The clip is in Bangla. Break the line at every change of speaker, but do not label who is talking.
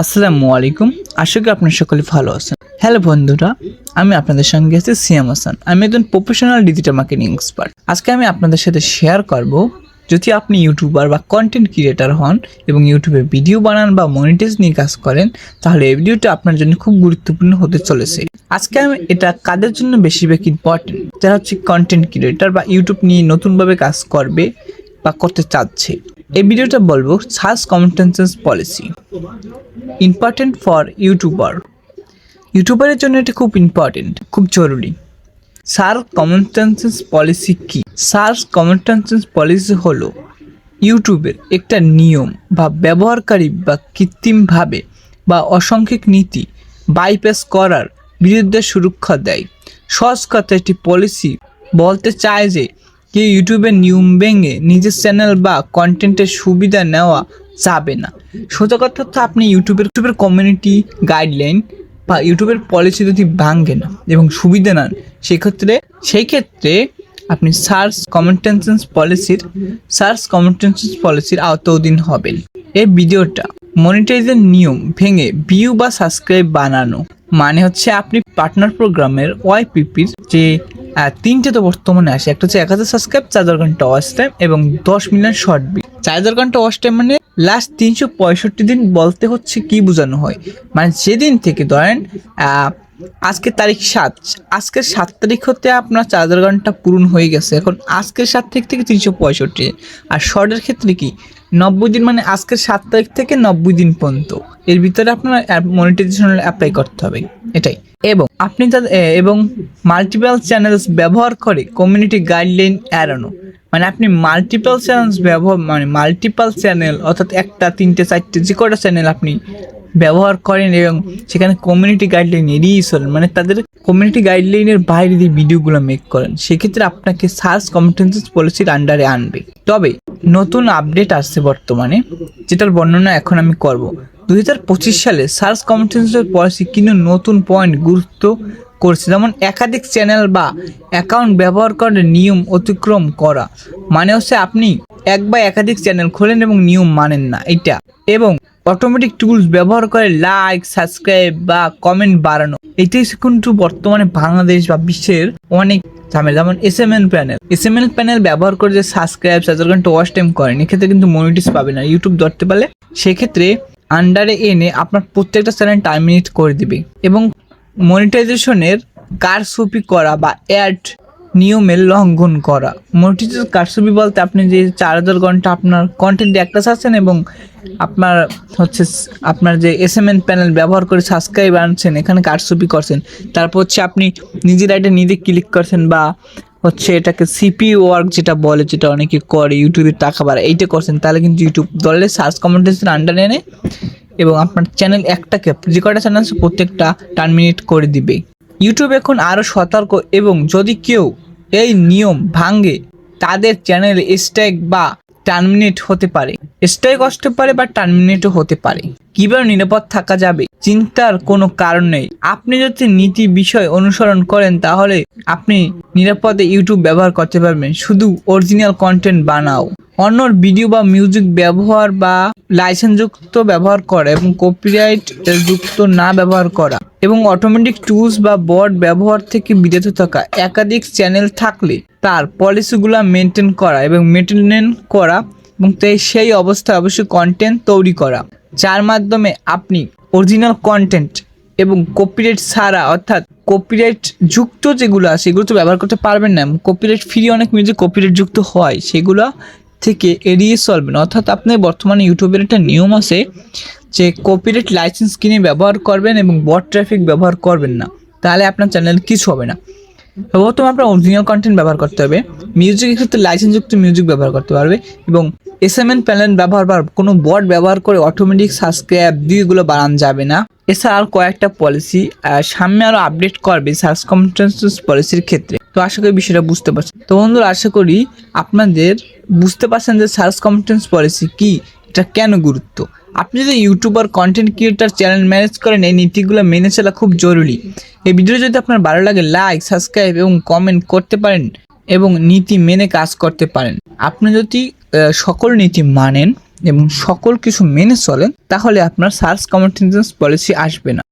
আসসালামু আলাইকুম। আশা করি আপনার সকলে ভালো আছেন। হ্যালো বন্ধুরা, আমি আপনাদের সঙ্গে আছি সিয়াম হাসান। আমি একজন প্রফেশনাল ডিজিটাল মার্কেটিং এক্সপার্ট আজকে আমি আপনাদের সাথে শেয়ার করব, যদি আপনি ইউটিউবার বা কন্টেন্ট ক্রিয়েটার হন এবং ইউটিউবে ভিডিও বানান বা মনিটাইজ নিয়ে কাজ করেন, তাহলে এই ভিডিওটা আপনার জন্য খুব গুরুত্বপূর্ণ হতে চলেছে। আজকে আমি এটা কাদের জন্য বেশিরভাগ ইম্পর্টেন্ট যারা হচ্ছে কন্টেন্ট ক্রিয়েটার বা ইউটিউব নিয়ে নতুনভাবে কাজ করবে বা করতে চাচ্ছে। এই ভিডিওটা বলব সার্চ কমেন্টেন্সেস পলিসি ইম্পর্টেন্ট ফর ইউটিউবার ইউটিউবারের জন্য এটা খুব ইম্পর্টেন্ট খুব জরুরি। সার্চ কমেন্টেন্সেস পলিসি কি? সার্চ কমেন্টেন্সেস পলিসি হলো ইউটিউবের একটা নিয়ম বা ব্যবহারকারী বা কৃত্রিমভাবে বা অসংখ্যক নীতি বাইপাস করার বিরুদ্ধে সুরক্ষা দেয়। সহজ কথা একটি পলিসি বলতে চায় যে কেউ ইউটিউবের নিয়ম ভেঙে নিজের চ্যানেল বা কন্টেন্টের সুবিধা নেওয়া যাবে না। সোজা কথা তো আপনি ইউটিউবের ইউটিউবের কমিউনিটি গাইডলাইন বা ইউটিউবের পলিসি যদি ভাঙেন এবং সুবিধা নেন সেক্ষেত্রে সেই ক্ষেত্রে আপনি সার্চ কমেন্টেন্সেন্স পলিসির সার্চ কমেন্টেন্সেন্স পলিসির আওতাধীন হবেন। এই ভিডিওটা মনিটাইজের নিয়ম ভেঙে ভিউ বা সাবস্ক্রাইব বানানো মানে হচ্ছে আপনি পার্টনার প্রোগ্রামের ওয়াইপিপির যে তিনটে তো বর্তমানে আসে। একটা হচ্ছে এক হাজার সাবস্ক্রাইব চার হাজার ঘণ্টা টাইম এবং দশ মিলিয়ন শর্ট বিট চার হাজার ঘণ্টা টাইম মানে লাস্ট তিনশো পঁয়ষট্টি দিন বলতে হচ্ছে কি বোঝানো হয়। মানে যেদিন থেকে ধরেন আজকে তারিখ সাত, আজকের সাত তারিখ হতে আপনার চার হাজার ঘণ্টা পূরণ হয়ে গেছে। এখন আজকের সাত তারিখ থেকে তিনশো পঁয়ষট্টি। আর শর্টের ক্ষেত্রে কি? নব্বই দিন মানে আজকের সাত তারিখ থেকে নব্বই দিন পর্যন্ত। এর ভিতরে আপনার মনিটাইজেশন অ্যাপ্লাই করতে হবে, এটাই। এবং আপনি তাদের এবং মাল্টিপল চ্যানেলস ব্যবহার করে কমিউনিটি গাইডলাইন এড়ানো। মানে আপনি মাল্টিপল চ্যানেলস ব্যবহার মানে মাল্টিপল চ্যানেল অর্থাৎ একটা, তিনটে, চারটে যে কটা চ্যানেল আপনি ব্যবহার করেন এবং সেখানে কমিউনিটি গাইডলাইন এড়িয়ে চলেন মানে তাদের কমিউনিটি গাইডলাইনের বাইরে দিয়ে ভিডিওগুলো মেক করেন, সেক্ষেত্রে আপনাকে সার্চ কম্পিটেন্সেস পলিসির আন্ডারে আনবে। তবে নতুন আপডেট আসছে বর্তমানে, যেটার বর্ণনা এখন আমি করব। দু হাজার পঁচিশ সালে সার্চ কম্পিটেন্সের পলিসি কিন্তু নতুন পয়েন্ট গুরুত্ব করছে, যেমন একাধিক চ্যানেল বা অ্যাকাউন্ট ব্যবহার করার নিয়ম অতিক্রম করা। মানে হচ্ছে আপনি এক বা একাধিক চ্যানেল খোলেন এবং নিয়ম মানেন না এটা এবং অটোমেটিক টুলস ব্যবহার করে লাইক সাবস্ক্রাইব বা কমেন্ট বাড়ানো। এটাই কিন্তু বর্তমানে বাংলাদেশ বা বিশ্বের অনেক ঝামেলা। যেমন S M L panel S M L panel ব্যবহার করে যে সাবস্ক্রাইব ঘণ্টা ওয়াচ টাইম করেন, এক্ষেত্রে কিন্তু মনিটিস পাবে না ইউটিউব ধরতে পারলে। সেক্ষেত্রে আন্ডারে এনে আপনার প্রত্যেকটা চ্যানেল টার্মিনেট করে দিবে। এবং মনিটাইজেশনের কারসুপি করা বা অ্যাড নিয়মের লঙ্ঘন করা। মনিটাইজেশন কারসুপি বলতে আপনি যে চার হাজার ঘণ্টা আপনার কন্টেন্ট একটা চাচ্ছেন এবং আপনার হচ্ছে আপনার যে এস এম এন প্যানেল ব্যবহার করে সাবস্ক্রাইব আনছেন, এখানে কারসুপি করছেন। তারপর হচ্ছে আপনি নিজের আইডে নিজে ক্লিক করছেন বা হচ্ছে এটাকে সিপি ওয়ার্ক যেটা বলে, যেটা অনেকে করে ইউটিউবে টাকা বাড়ায়, এইটা করছেন, তাহলে কিন্তু ইউটিউব দলে সার্চ কমেন্টেশন আন্ডার এনে এবং আপনার চ্যানেল একটাকে যে কটা চ্যানেল প্রত্যেকটা টার্মিনেট করে দিবে। ইউটিউব এখন আরও সতর্ক এবং যদি কেউ এই নিয়ম ভাঙ্গে তাদের চ্যানেল স্ট্রাইক বা টার্মিনেট হতে পারে। স্ট্রাইক আসতে পারে বা টার্মিনেটও হতে পারে। কীভাবে নিরাপদ থাকা যাবে? চিন্তার কোনো কারণ নেই। আপনি যদি নীতি বিষয় অনুসরণ করেন, তাহলে আপনি নিরাপদে ইউটিউব ব্যবহার করতে পারবেন। শুধু অরিজিনাল কন্টেন্ট বানাও। অন্যর ভিডিও বা মিউজিক ব্যবহার বা লাইসেন্সযুক্ত ব্যবহার করা এবং কপিরাইট যুক্ত না ব্যবহার করা এবং অটোমেটিক টুলস বা বট ব্যবহার থেকে বিরত থাকা একাধিক চ্যানেল থাকলে তার পলিসিগুলো মেনটেন করা এবং মেনটেন করা এবং তাই সেই অবস্থায় অবশ্যই কন্টেন্ট তৈরি করা। যার মাধ্যমে আপনি অরিজিনাল কন্টেন্ট এবং কপিরাইট ছাড়া অর্থাৎ কপিরাইট যুক্ত যেগুলো আছে সেগুলো তো ব্যবহার করতে পারবেন না। কপিরাইট ফ্রি অনেক মিউজিক কপিরাইট যুক্ত হয়, সেগুলো থেকে এড়িয়ে চলবেন। অর্থাৎ আপনি বর্তমানে ইউটিউবের একটা নিয়ম আছে যে কপিরাইট লাইসেন্স কিনে ব্যবহার করবেন এবং বট ট্রাফিক ব্যবহার করবেন না। তাহলে আপনার চ্যানেল কিছু হবে না। প্রথম আপনার অরিজিনাল কন্টেন্ট ব্যবহার করতে হবে। মিউজিকের ক্ষেত্রে লাইসেন্সযুক্ত মিউজিক ব্যবহার করতে পারবে এবং এস এম এন প্যানেল ব্যবহার বা কোনো বট ব্যবহার করে অটোমেটিক সাবস্ক্রাইব দিয়েগুলো বাড়ানো যাবে না। এছাড়া আর কয়েকটা পলিসি সামনে আরও আপডেট করবে সার্চ কম্পিটেন্সেস পলিসির ক্ষেত্রে। তো আশা করি বিষয়টা বুঝতে পারছেন। তো বন্ধুরা, আশা করি আপনাদের বুঝতে পারছেন যে সার্চ কম্পিটেন্স পলিসি কি, এটা কেন গুরুত্ব? আপনি যদি YouTuber content creator channel manage করেন, এই নীতিগুলো মেনে চলা খুব জরুরি। এই ভিডিও যদি আপনার ভালো লাগে লাইক সাবস্ক্রাইব এবং কমেন্ট করতে পারেন এবং নীতি মেনে কাজ করতে পারেন। আপনি যদি সকল নীতি মানেন এবং সকল কিছু মেনে চলেন, তাহলে আপনার সার্চ কমেন্টেন্স পলিসি আসবে না।